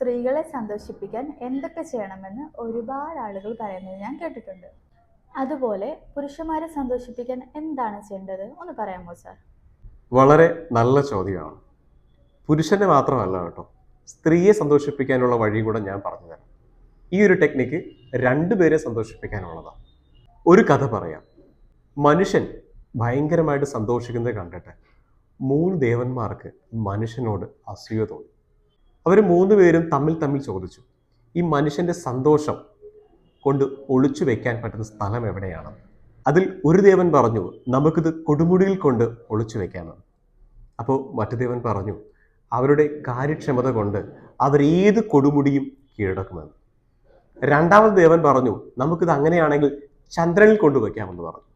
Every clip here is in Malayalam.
സ്ത്രീകളെ സന്തോഷിപ്പിക്കാൻ എന്തൊക്കെ ചെയ്യണമെന്ന് ഒരുപാട് ആളുകൾ പറയുന്നത് ഞാൻ കേട്ടിട്ടുണ്ട്. അതുപോലെ പുരുഷന്മാരെ സന്തോഷിപ്പിക്കാൻ എന്താണ് ചെയ്യേണ്ടത്? ഒന്ന് പറയാമോ സാർ? വളരെ നല്ല ചോദ്യമാണ്. പുരുഷനെ മാത്രമല്ല കേട്ടോ സ്ത്രീയെ സന്തോഷിപ്പിക്കാനുള്ള വഴി കൂടെ ഞാൻ പറഞ്ഞുതരാം ഈ ഒരു ടെക്നിക്ക് രണ്ടുപേരെ സന്തോഷിപ്പിക്കാനുള്ളതാണ് ഒരു കഥ പറയാം. മനുഷ്യൻ ഭയങ്കരമായിട്ട് സന്തോഷിക്കുന്നത് കണ്ടിട്ട് മൂന്ന് ദേവന്മാർക്ക് മനുഷ്യനോട് അസൂയ തോന്നി. അവർ മൂന്ന് പേരും തമ്മിൽ തമ്മിൽ ചോദിച്ചു. ഈ മനുഷ്യന്റെ സന്തോഷം കൊണ്ട് ഒളിച്ചു വെക്കാൻ പറ്റുന്ന സ്ഥലം എവിടെയാണ്? അതിൽ ഒരു ദേവൻ പറഞ്ഞു നമുക്കിത് കൊടുമുടിയിൽ കൊണ്ട് ഒളിച്ചു വെക്കാമെന്ന് അപ്പോൾ മറ്റു ദേവൻ പറഞ്ഞു അവരുടെ കാര്യക്ഷമത കൊണ്ട് അവരേത് കൊടുമുടിയും കീഴടക്കുമെന്ന്. രണ്ടാമത് ദേവൻ പറഞ്ഞു നമുക്കിത് അങ്ങനെയാണെങ്കിൽ ചന്ദ്രനിൽ കൊണ്ടുവയ്ക്കാമെന്ന് പറഞ്ഞു.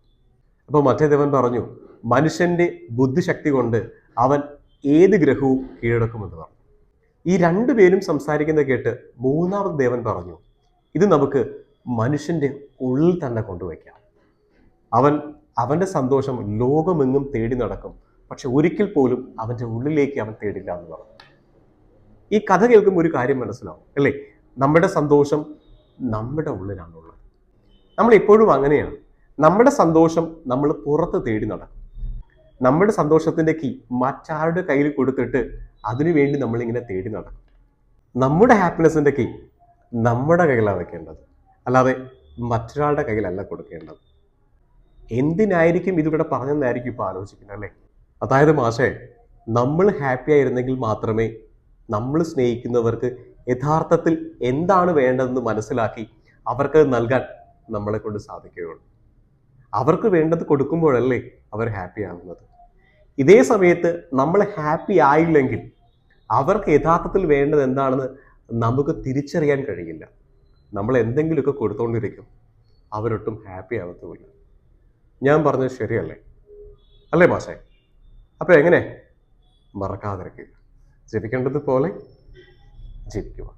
അപ്പോൾ മറ്റേ ദേവൻ പറഞ്ഞു മനുഷ്യന്റെ ബുദ്ധിശക്തി കൊണ്ട് അവൻ ഏത് ഗ്രഹവും കീഴടക്കുമെന്ന് പറഞ്ഞു. ഈ രണ്ടുപേരും സംസാരിക്കുന്ന കേട്ട് മൂന്നാമത് ദേവൻ പറഞ്ഞു ഇത് നമുക്ക് മനുഷ്യന്റെ ഉള്ളിൽ തന്നെ കൊണ്ടുവയ്ക്കാം. അവൻ അവന്റെ സന്തോഷം ലോകമെങ്ങും തേടി നടക്കും. പക്ഷെ ഒരിക്കൽ പോലും അവന്റെ ഉള്ളിലേക്ക് അവൻ തേടില്ല എന്ന് പറഞ്ഞു. ഈ കഥ കേൾക്കുമ്പോൾ ഒരു കാര്യം മനസ്സിലാവും അല്ലേ? നമ്മുടെ സന്തോഷം നമ്മുടെ ഉള്ളിലാണുള്ളത് നമ്മൾ എപ്പോഴും അങ്ങനെയാണ്. നമ്മുടെ സന്തോഷം നമ്മൾ പുറത്ത് തേടി നടക്കും. നമ്മുടെ സന്തോഷത്തിന്റെ കീ മറ്റാരുടെ കയ്യിൽ കൊടുത്തിട്ട് അതിനു വേണ്ടി നമ്മളിങ്ങനെ തേടി നടക്കും. നമ്മുടെ ഹാപ്പിനെസ്സിന്റെ കീ നമ്മുടെ കയ്യിലാണ് വെക്കേണ്ടത്. അല്ലാതെ മറ്റൊരാളുടെ കയ്യിലല്ല കൊടുക്കേണ്ടത്. എന്തിനായിരിക്കും ഇതിവിടെ പറഞ്ഞെന്നായിരിക്കും ഇപ്പോൾ ആലോചിക്കുന്നത് അല്ലേ? അതായത് മാഷേ നമ്മൾ ഹാപ്പി ആയിരുന്നെങ്കിൽ മാത്രമേ നമ്മൾ സ്നേഹിക്കുന്നവർക്ക് യഥാർത്ഥത്തിൽ എന്താണ് വേണ്ടതെന്ന് മനസ്സിലാക്കി അവർക്ക് നൽകാൻ നമ്മളെ കൊണ്ട് സാധിക്കുകയുള്ളൂ. അവർക്ക് വേണ്ടത് കൊടുക്കുമ്പോഴല്ലേ അവർ ഹാപ്പി ആകുന്നത്. ഇതേ സമയത്ത് നമ്മൾ ഹാപ്പി ആയില്ലെങ്കിൽ അവർക്ക് യഥാർത്ഥത്തിൽ വേണ്ടത് എന്താണെന്ന് നമുക്ക് തിരിച്ചറിയാൻ കഴിയില്ല. നമ്മൾ എന്തെങ്കിലുമൊക്കെ കൊടുത്തുകൊണ്ടിരിക്കും അവരൊട്ടും ഹാപ്പി ആവത്തുമില്ല. ഞാൻ പറഞ്ഞത് ശരിയല്ലേ? അല്ലേ മാഷേ? അപ്പോൾ എങ്ങനെ? മറക്കാതിരിക്കുക. ജപിക്കുക Thank ജപിക്കുക.